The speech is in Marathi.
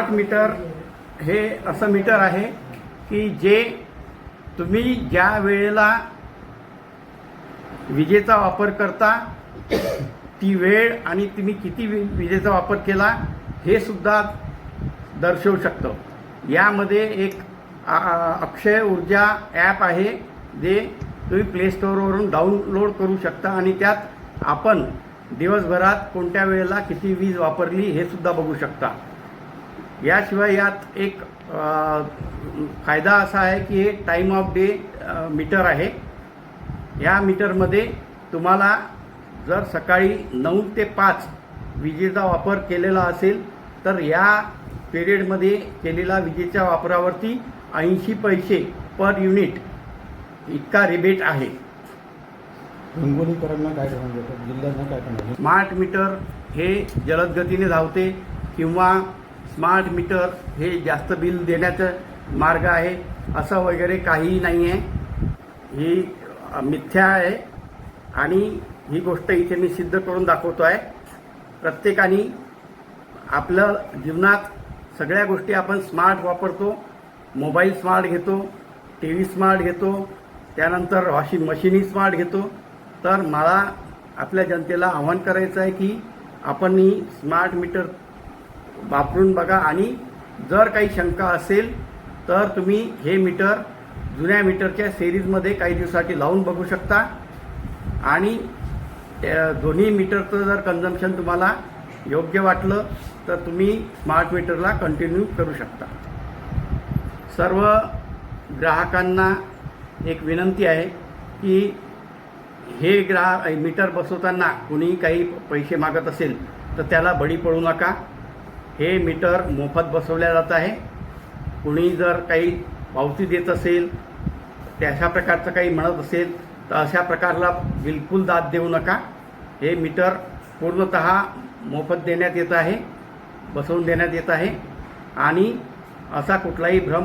स्मार्ट मीटर हे असं मीटर आहे की जे तुम्ही ज्या वेळेला विजेचा वापर करता ती वेळ आणि तुम्ही किती विजेचा वापर केला हे सुद्धा दर्शवू शकतं. यामध्ये एक अक्षय ऊर्जा ॲप आहे जे तुम्ही प्ले स्टोअरवरून डाउनलोड करू शकता आणि त्यात आपण दिवसभरात कोणत्या वेळेला किती वीज वापरली हे सुद्धा बघू शकता. याशिवाय यात एक फायदा असा आहे की हे टाईम ऑफ डे मीटर आहे. या मीटरमध्ये तुम्हाला जर सकाळी नऊ ते पाच विजेचा वापर केलेला असेल तर या पिरियडमध्ये केलेला विजेच्या वापरावरती ऐंशी पैसे पर युनिट इतका रिबेट आहे. हिंगोलीकरांना काय जिल्ह्यांना काय स्मार्ट मीटर हे जलद गतीने धावते किंवा स्मार्ट मीटर हे जास्त बिल देण्याचं मार्ग आहे असं वगैरे काहीही नाही आहे ही मिथ्या आहे आणि ही गोष्ट इथे मी सिद्ध करून दाखवतो आहे प्रत्येकाने आपलं जीवनात सगळ्या गोष्टी आपण स्मार्ट वापरतो मोबाईल स्मार्ट घेतो टी व्ही स्मार्ट घेतो त्यानंतर वॉशिंग मशीनही स्मार्ट घेतो. तर मला आपल्या जनतेला आव्हान करायचं आहे की आपण ही स्मार्ट मीटर वापरून बघा. आणि जर काही शंका असेल तर तुम्ही हे मीटर जुन्या मीटरच्या सिरीजमध्ये काही दिवसासाठी लावून बघू शकता. आणि दोन्ही मीटरचं जर कन्झम्पशन तुम्हाला योग्य वाटलं तर तुम्ही स्मार्ट मीटरला कंटिन्यू करू शकता. सर्व ग्राहकांना एक विनंती आहे की हे ग्राहक मीटर बसवताना कुणीही काही पैसे मागत असेल तर त्याला बळी पडू नका. हे मीटर मोफत बसवल्या जात आहे. कुणी जर काही पावती देत असेल त्या अशा प्रकारचं काही म्हणत असेल तर अशा प्रकारला बिलकुल दाद देऊ नका. हे मीटर पूर्णत मोफत देण्यात येत आहे बसवून देण्यात येत आहे. आणि असा कुठलाही भ्रम